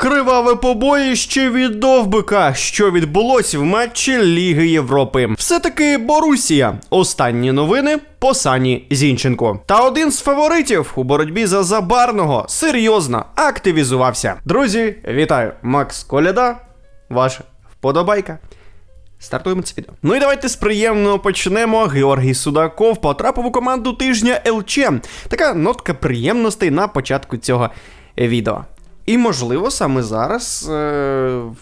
Криваве побоїще від Довбика, що відбулося в матчі Ліги Європи. Все-таки Борусія. Останні новини по Сані Зінченко. Та один з фаворитів у боротьбі за Забарного серйозно активізувався. Друзі, вітаю! Макс Коляда, ваша вподобайка. Стартуємо це відео. Ну і давайте з приємного почнемо. Георгій Судаков потрапив у команду тижня ЛЧ. Така нотка приємностей на початку цього відео. І, можливо, саме зараз, е,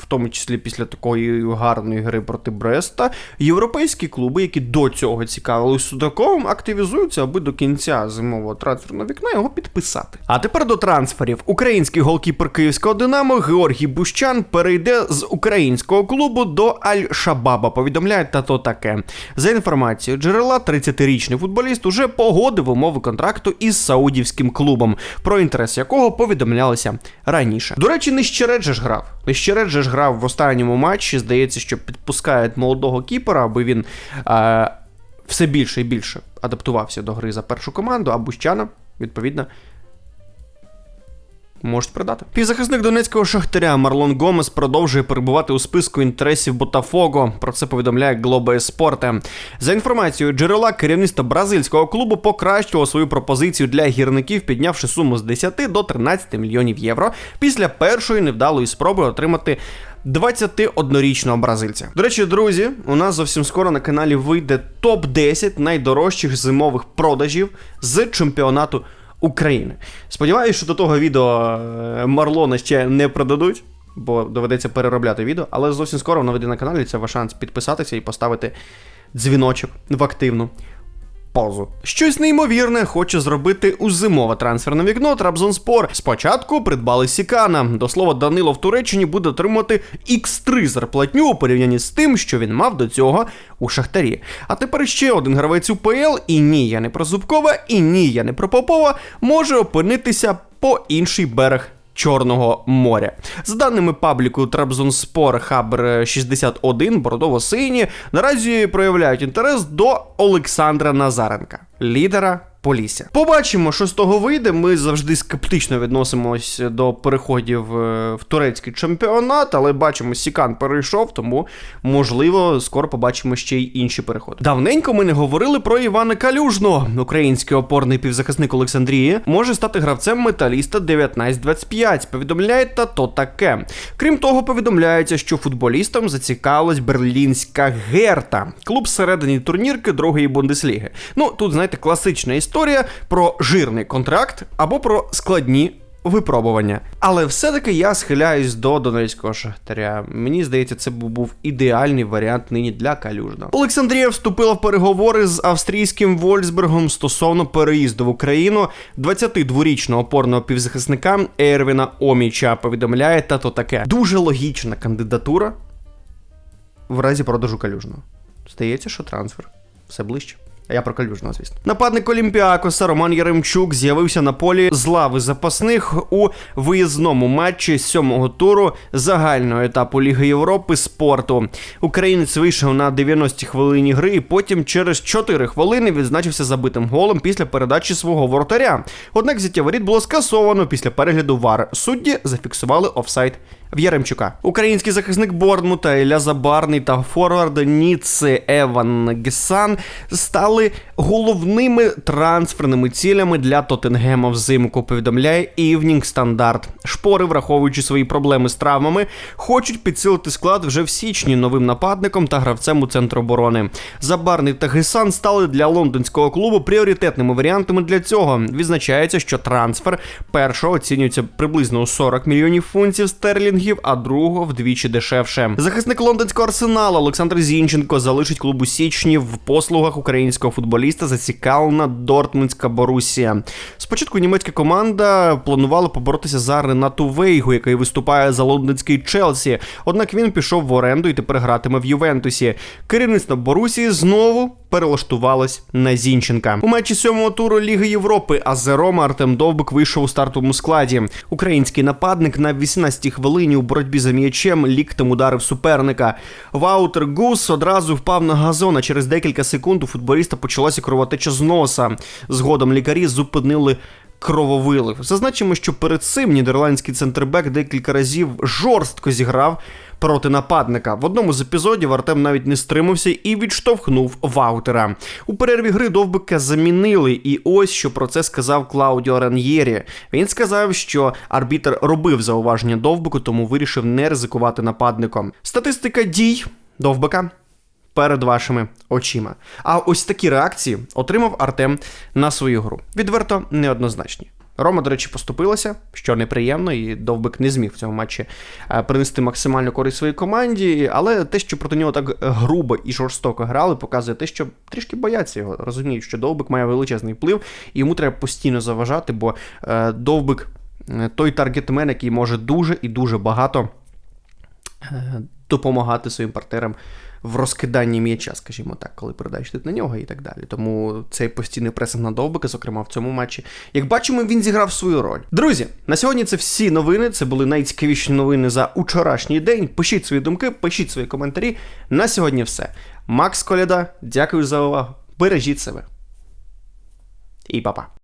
в тому числі після такої гарної гри проти Бреста, європейські клуби, які до цього цікавились Судаковим, активізуються, аби до кінця зимового трансферного вікна його підписати. А тепер до трансферів. Український голкіпер київського Динамо Георгій Бущан перейде з українського клубу до Аль-Шабаба. Повідомляє та то таке. За інформацією джерела, 30-річний футболіст уже погодив умови контракту із саудівським клубом, про інтерес якого повідомлялося раніше. До речі, Нищерет же ж грав. Нищерет же ж грав в останньому матчі. Здається, що підпускають молодого кіпера, аби він е, все більше і більше адаптувався до гри за першу команду, а Бущана, відповідно. Можуть продати. Півзахисник донецького шахтаря Марлон Гомес продовжує перебувати у списку інтересів Ботафого. Про це повідомляє Globo Esporte. За інформацією джерела керівництва бразильського клубу покращило свою пропозицію для гірників, піднявши суму з 10 до 13 мільйонів євро після першої невдалої спроби отримати. 21-річного бразильця. До речі, друзі, у нас зовсім скоро на каналі вийде топ 10 найдорожчих зимових продажів з чемпіонату України. Сподіваюсь, що до того відео е, Марлона ще не продадуть, бо доведеться переробляти відео, але зовсім скоро воно вийде на каналі. Це ваш шанс підписатися і поставити дзвіночок в активну. Позу. Щось неймовірне хоче зробити у зимове трансферне вікно Трабзонспор. Спочатку придбали Сікана. До слова, Данило в Туреччині буде отримувати X3 зарплатню у порівнянні з тим, що він мав до цього у Шахтарі. А тепер ще один гравець УПЛ, і ні, я не про Зубкова, і ні, я не про Попова, може опинитися по інший берег Чорного моря. За даними пабліку Трабзонспор Хабр 61, бордово-сині наразі проявляють інтерес до Олександра Назаренка, лідера Полісся. Побачимо, що з того вийде. Ми завжди скептично відносимось до переходів е, в турецький чемпіонат, але бачимо, Сікан перейшов, тому можливо скоро побачимо ще й інші переходи. Давненько ми не говорили про Івана Калюжного. Український опорний півзахисник Олександрії може стати гравцем металіста 1925. Повідомляє та то таке. Крім того, повідомляється, що футболістом зацікавилась берлінська Герта, клуб середині турнірки другої Бундесліги. Ну тут знаєте, класична історія історія про жирний контракт або про складні випробування. Але все-таки я схиляюсь до донецького шахтаря. Мені здається, це був ідеальний варіант нині для Калюжна. Олександрія вступила в переговори з австрійським Вольсбергом стосовно переїзду в Україну 22-річного опорного півзахисника Ервіна Оміча. Повідомляє та то таке. Дуже логічна кандидатура в разі продажу Калюжного. Здається, що трансфер все ближче. Я про Калюжного, звісно. Нападник Олімпіакоса Роман Яремчук з'явився на полі з лави запасних у виїзному матчі сьомого туру загального етапу Ліги Європи спорту. Українець вийшов на 90-й хвилині гри, і потім через 4 хвилини відзначився забитим голом після передачі свого воротаря. Однак зіття воріт було скасовано після перегляду ВАР. Судді зафіксували офсайд в Яремчука. Український захисник Бордмута Ілля Забарний та форвард Ніци Еван Гесан стали головними трансферними цілями для Тоттенгема взимку. Повідомляє Evening Standard. Шпори, враховуючи свої проблеми з травмами, хочуть підсилити склад вже в січні новим нападником та гравцем у центр оборони. Забарний та Гесан стали для лондонського клубу пріоритетними варіантами для цього. Відзначається, що трансфер першого оцінюється приблизно у 40 мільйонів фунтів стерлінгів рейтингів, а другого вдвічі дешевше. Захисник лондонського арсеналу Олександр Зінченко залишить клубу січні в послугах українського футболіста. Зацікавлена Дортмундська Борусія. Спочатку німецька команда планувала поборотися за Ренату Вейгу, який виступає за лондонський Челсі. Однак він пішов в оренду і тепер гратиме в Ювентусі. Керівництво Борусії знову перелаштувалось на Зінченка. У матчі сьомого туру Ліги Європи Азерома Артем Довбик вийшов у стартовому складі. Український нападник на 18-й хвилині у боротьбі за м'ячем ліктем ударив суперника. Ваутер Гус одразу впав на газон, а через декілька секунд у футболіста почалася кровотеча з носа. Згодом лікарі зупинили крововилив. Зазначимо, що перед цим нідерландський центрбек декілька разів жорстко зіграв проти нападника. В одному з епізодів Артем навіть не стримався і відштовхнув Ваутера. У перерві гри довбика замінили, і ось що про це сказав Клаудіо Ран'єрі. Він сказав, що арбітр робив зауваження довбику, тому вирішив не ризикувати нападником. Статистика дій довбика перед вашими очима. А ось такі реакції отримав Артем на свою гру. Відверто неоднозначні. Рома, до речі, поступилася, що неприємно, і довбик не зміг в цьому матчі е, принести максимальну користь своїй команді. Але те, що проти нього так грубо і жорстоко грали, показує те, що трішки бояться його. Розуміють, що довбик має величезний вплив, і йому треба постійно заважати, бо е, довбик е, той таргетмен, який може дуже і дуже багато допомагати своїм партнерам в розкиданні м'яча, скажімо так, коли передач йдуть на нього і так далі. Тому цей постійний пресинг на довбика, зокрема в цьому матчі. Як бачимо, він зіграв свою роль. Друзі, на сьогодні це всі новини. Це були найцікавіші новини за учорашній день. Пишіть свої думки, пишіть свої коментарі. На сьогодні все. Макс Коляда, дякую за увагу. Бережіть себе. І па-па.